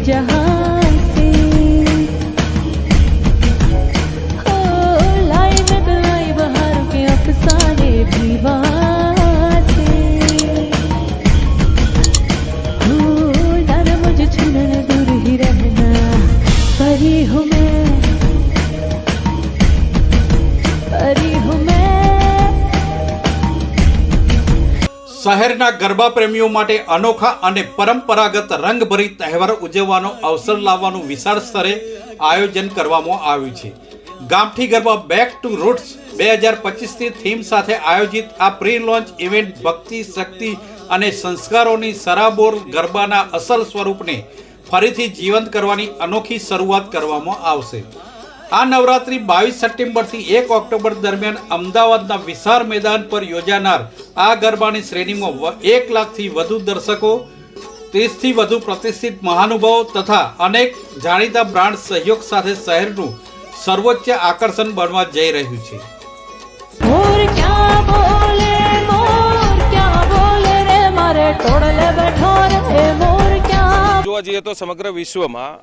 जहाँ શહેરના ગરબા પ્રેમીઓ માટે અનોખા અને પરંપરાગત રંગભરી તહેવાર ઉજવવાનો અવસર લાવવાનું વિશાળ સ્તરે આયોજન કરવામાં આવ્યું છે. ગામઠી ગરબા બેક ટુ રૂટ્સ બે હજાર પચીસની થીમ સાથે આયોજિત આ પ્રી લોન્ચ ઇવેન્ટ ભક્તિ, શક્તિ અને સંસ્કારોની સરાબોર ગરબાના અસલ સ્વરૂપને ફરીથી જીવંત કરવાની અનોખી શરૂઆત કરવામાં આવશે. આ નવરાત્રી બાવીસ સપ્ટેમ્બરથી એક ઓક્ટોબર દરમિયાન અમદાવાદના વિશાળ મેદાન પર યોજાનાર આ ગરબાની શ્રેણીમાં એક લાખથી વધુ દર્શકો ત્રીસથી વધુ પ્રતિષ્ઠિત મહાનુભાવો તથા અનેક જાણીતા બ્રાન્ડ સહયોગ સાથે શહેરનું સર્વોચ્ચ આકર્ષણ બનવા જઈ રહ્યું છે. મોર ક્યાં બોલે મોર ક્યાં બોલે રે મારે ટોળલે બેઠો રે મોર ક્યાં જોવા જઈએ તો સમગ્ર વિશ્વમાં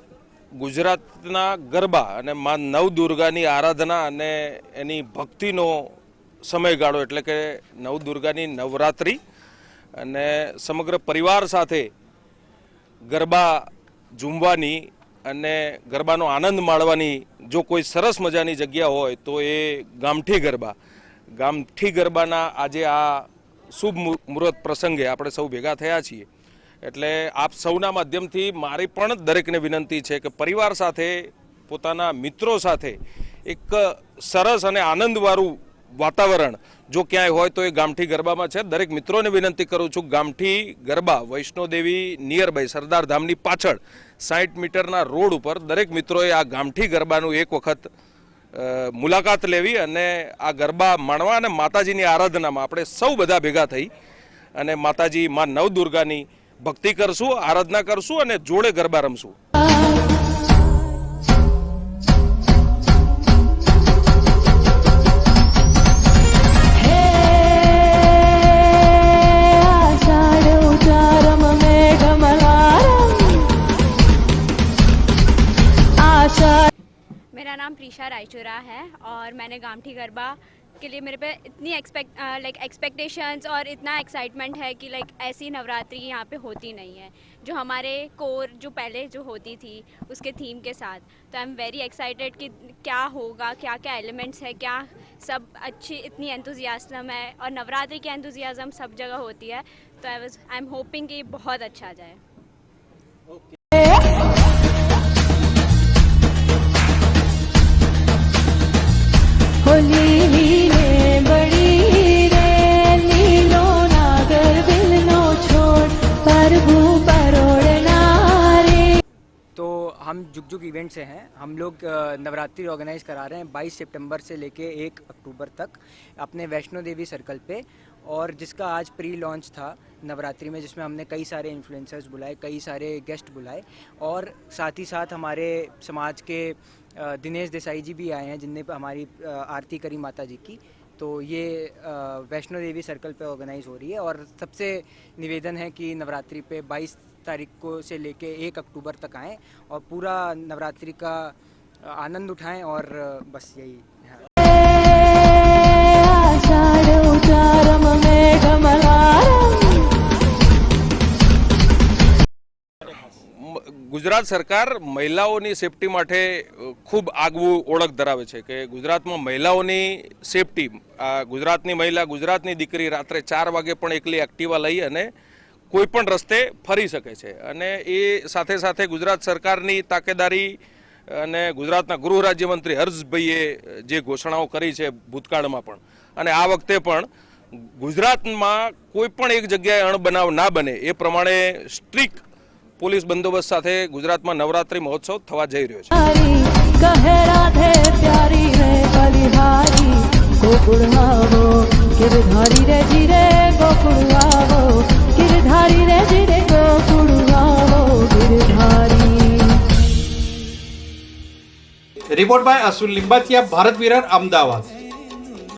ગુજરાતના ગરબા અને માં નવદુર્ગાની આરાધના અને એની ભક્તિનો સમયગાળો એટલે કે નવદુર્ગાની નવરાત્રિ અને સમગ્ર પરિવાર સાથે ગરબા ઝૂમવાની અને ગરબાનો આનંદ માણવાની જો કોઈ સરસ મજાની જગ્યા હોય તો એ ગામઠી ગરબા. ગામઠી ગરબાના આજે આ શુભ મુહૂર્ત પ્રસંગે આપણે સૌ ભેગા થયા છીએ. એટલે આપ સૌના માધ્યમથી મારી પણ દરેકને વિનંતી છે કે પરિવાર સાથે, પોતાના મિત્રો સાથે એક સરસ અને આનંદવાળું વાતાવરણ જો ક્યાંય હોય તો એ ગામઠી ગરબામાં છે. દરેક મિત્રોને વિનંતી કરું છું ગામઠી ગરબા વૈષ્ણોદેવી નિયર બાય સરદાર ધામની પાછળ સાઠ મીટરના રોડ ઉપર દરેક મિત્રોએ આ ગામઠી ગરબાનું એક વખત મુલાકાત લેવી અને આ ગરબા માણવા અને માતાજીની આરાધનામાં આપણે સૌ બધા ભેગા થઈ અને માતાજી માં નવદુર્ગાની ભક્તિ કરશું આરાધના કરશું અને જોડે ગરબા રમશું હે આષાઢ ઉચારમ મેઘમલારમ આષાઢ मेरा नाम प्रीशा रायचुरा है और मैंने गामठी गरबा के लिए मेरे पे इतनी एक्सपेक्ट लाइक एक्सपेक्टेशंस और इतना एक्साइटमेंट है कि लाइक ऐसी नवरात्रि यहाँ पे होती नहीं है। जो हमारे कोर जो पहले जो होती थी उसके थीम के साथ। तो आई एम वेरी एक्साइटेड कि क्या होगा क्या क्या एलिमेंट्स है, क्या सब अच्छी, इतनी एंथुजियाज्म है। और नवरात्रि की एंथुजियाज्म सब जगह होती है। तो I was I am hoping कि बहुत अच्छा जाए। હોલી तो हम जुग जुग इवेंट से हैं। हम लोग नवरात्रि ऑर्गेनाइज करा रहे हैं 22 सितंबर से लेके 1 अक्टूबर तक अपने वैष्णो देवी सर्कल पे। और जिसका आज प्री लॉन्च था नवरात्रि में, जिसमें हमने कई सारे इन्फ्लुएंसर्स बुलाए, कई सारे गेस्ट बुलाए। और साथ ही साथ हमारे समाज के दिनेश देसाई जी भी आए हैं, जिनने हमारी आरती करी माता जी की। तो ये वैष्णो देवी सर्कल पे ऑर्गेनाइज हो रही है और सबसे निवेदन है कि नवरात्रि पे 22 तारीख को से लेके 1 अक्टूबर तक आएँ और पूरा नवरात्रि का आनंद उठाएँ और, बस यही। ગુજરાત સરકાર મહિલાઓની સેફટી માટે ખૂબ આગવું ઓળખ ધરાવે છે કે ગુજરાતમાં મહિલાઓની સેફટી ગુજરાતની મહિલા, ગુજરાતની દીકરી રાત્રે ચાર વાગે પણ એકલી એક્ટિવા લઈ અને કોઈ પણ રસ્તે ફરી શકે છે. અને એ સાથે સાથે ગુજરાત સરકારની તાકેદારી અને ગુજરાતના ગૃહ રાજ્યમંત્રી હર્ષભાઈએ જે ઘોષણાઓ કરી છે ભૂતકાળમાં પણ. અને આ વખતે પણ ગુજરાતમાં કોઈ પણ એક જગ્યાએ અણબનાવ ના બને એ પ્રમાણે સ્ટ્રિક્ટ પોલીસ બંદોબસ્ત સાથે ગુજરાતમાં નવરાત્રી મહોત્સવ થવા જઈ રહ્યો છે. હારી કહે રાધે પ્યારી રે બલિહારી ગોકુળ આવો ગિરધારી રે જીરે ગોકુળ આવો ગિરધારી રે જીરે ગોકુળ આવો Girdhari. Report by Asul Limbachiya Bharat Virar Ahmedabad.